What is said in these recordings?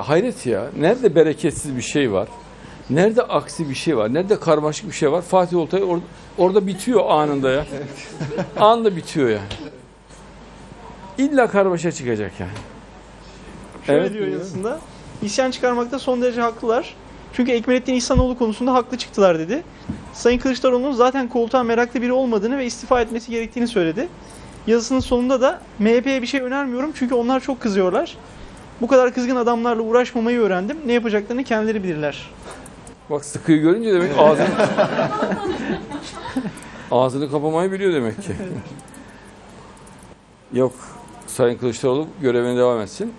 Hayret ya. Nerede bereketsiz bir şey var? Nerede aksi bir şey var? Nerede karmaşık bir şey var? Fatih Oltay or- orada bitiyor anında ya. Anında bitiyor yani. İlla karmaşa çıkacak yani. Şöyle Evet, diyor yazısında. İsyan çıkarmakta son derece haklılar. Çünkü Ekmelettin İhsanoğlu konusunda haklı çıktılar dedi. Sayın Kılıçdaroğlu'nun zaten koltuğa meraklı biri olmadığını ve istifa etmesi gerektiğini söyledi. Yazısının sonunda da MHP'ye bir şey önermiyorum çünkü onlar çok kızıyorlar. Bu kadar kızgın adamlarla uğraşmamayı öğrendim. Ne yapacaklarını kendileri bilirler. Bak sıkıyı görünce demek ağzını ağzını kapamayı biliyor demek ki. Yok Sayın Kılıçdaroğlu görevine devam etsin.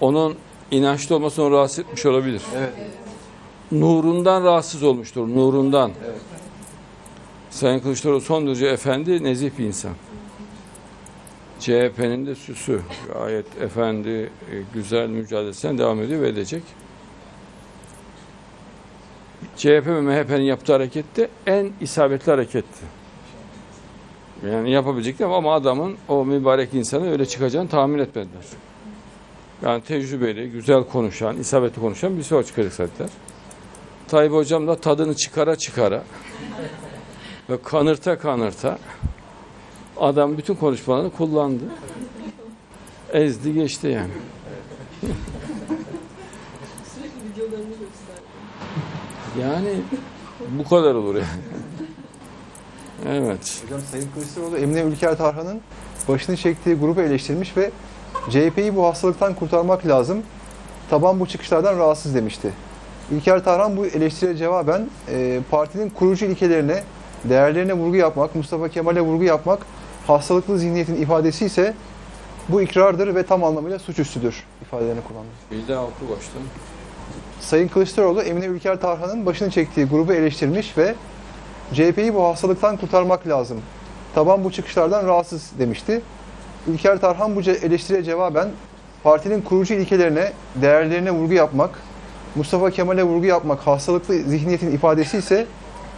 Onun inançlı olması onu rahatsız etmiş olabilir. Evet. Nurundan rahatsız olmuştur. Nurundan. Evet. Sayın Kılıçdaroğlu son derece efendi, nezih bir insan. CHP'nin de süsü. Gayet efendi, e, güzel mücadelesinden devam ediyor ve edecek. CHP ve MHP'nin yaptığı hareket de en isabetli hareketti. Yani yapabilecekler ama adamın o mübarek insanı öyle çıkacağını tahmin etmediler. Yani tecrübeli, güzel konuşan, isabetli konuşan bir şey çıkacak zaten. Tayyip Hocam da tadını çıkara çıkara ve kanırta kanırta adam bütün konuşmalarını kullandı. Ezdi geçti yani. Yani bu kadar olur yani. Evet. Hocam Sayın Kılıçdaroğlu Emine Ülker Tarhan'ın başını çektiği grubu eleştirmiş ve CHP'yi bu hastalıktan kurtarmak lazım. Taban bu çıkışlardan rahatsız demişti. İlker Tarhan bu eleştiriye cevaben e, partinin kurucu ilkelerine, değerlerine vurgu yapmak, Mustafa Kemal'e vurgu yapmak hastalıklı zihniyetin ifadesi ise bu ikrardır ve tam anlamıyla suçüstüdür ifadelerini kullandı. Bir daha oku baştan. Sayın Kılıçdaroğlu Emine Ülker Tarhan'ın başını çektiği grubu eleştirmiş ve CHP'yi bu hastalıktan kurtarmak lazım. Taban bu çıkışlardan rahatsız demişti. Ülker Tarhan bu eleştiriye cevaben partinin kurucu ilkelerine, değerlerine vurgu yapmak, Mustafa Kemal'e vurgu yapmak hastalıklı zihniyetin ifadesi ise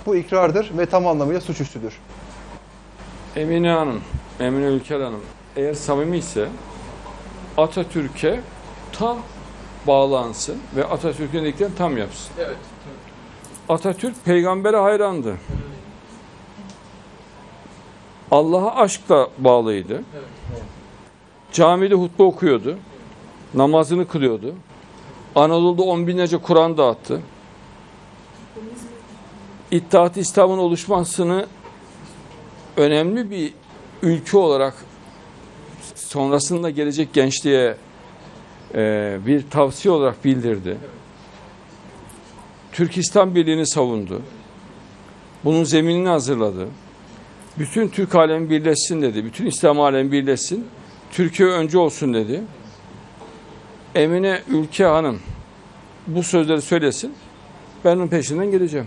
bu ikrardır ve tam anlamıyla suçüstüdür. Emine Hanım, Emine Ülker Hanım eğer samimi ise Atatürk'e tam bağlansın ve Atatürk'ün dediklerini tam yapsın. Evet. Atatürk peygambere hayrandı. Allah'a aşkla bağlıydı. Camide hutbe okuyordu. Namazını kılıyordu. Anadolu'da on binlerce Kur'an dağıttı. İttihat-ı İslam'ın oluşmasını önemli bir ülke olarak sonrasında gelecek gençliğe e, bir tavsiye olarak bildirdi. Türkistan Birliği'ni savundu. Bunun zeminini hazırladı. Bütün Türk alemi birleşsin dedi. Bütün İslam alemi birleşsin. Türkiye önce olsun dedi. Emine Ülke Hanım bu sözleri söylesin. Ben onun peşinden geleceğim.